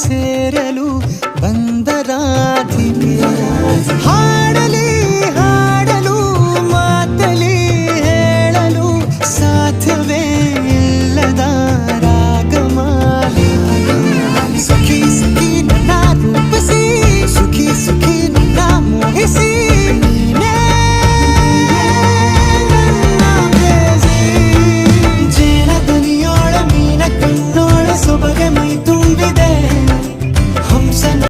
ಸೇರಲು ಬಂದ ರಾಧಿಕೆ ಹಾಡಲಿ ಹಾಡಲು ಮಾತಲಿ ಹೇಳಲು ಸಾಧ್ಯವೇ ಇಲ್ಲದ ರಾಗಮಾಲಿ. ಸುಖಿ ಸುಖಿ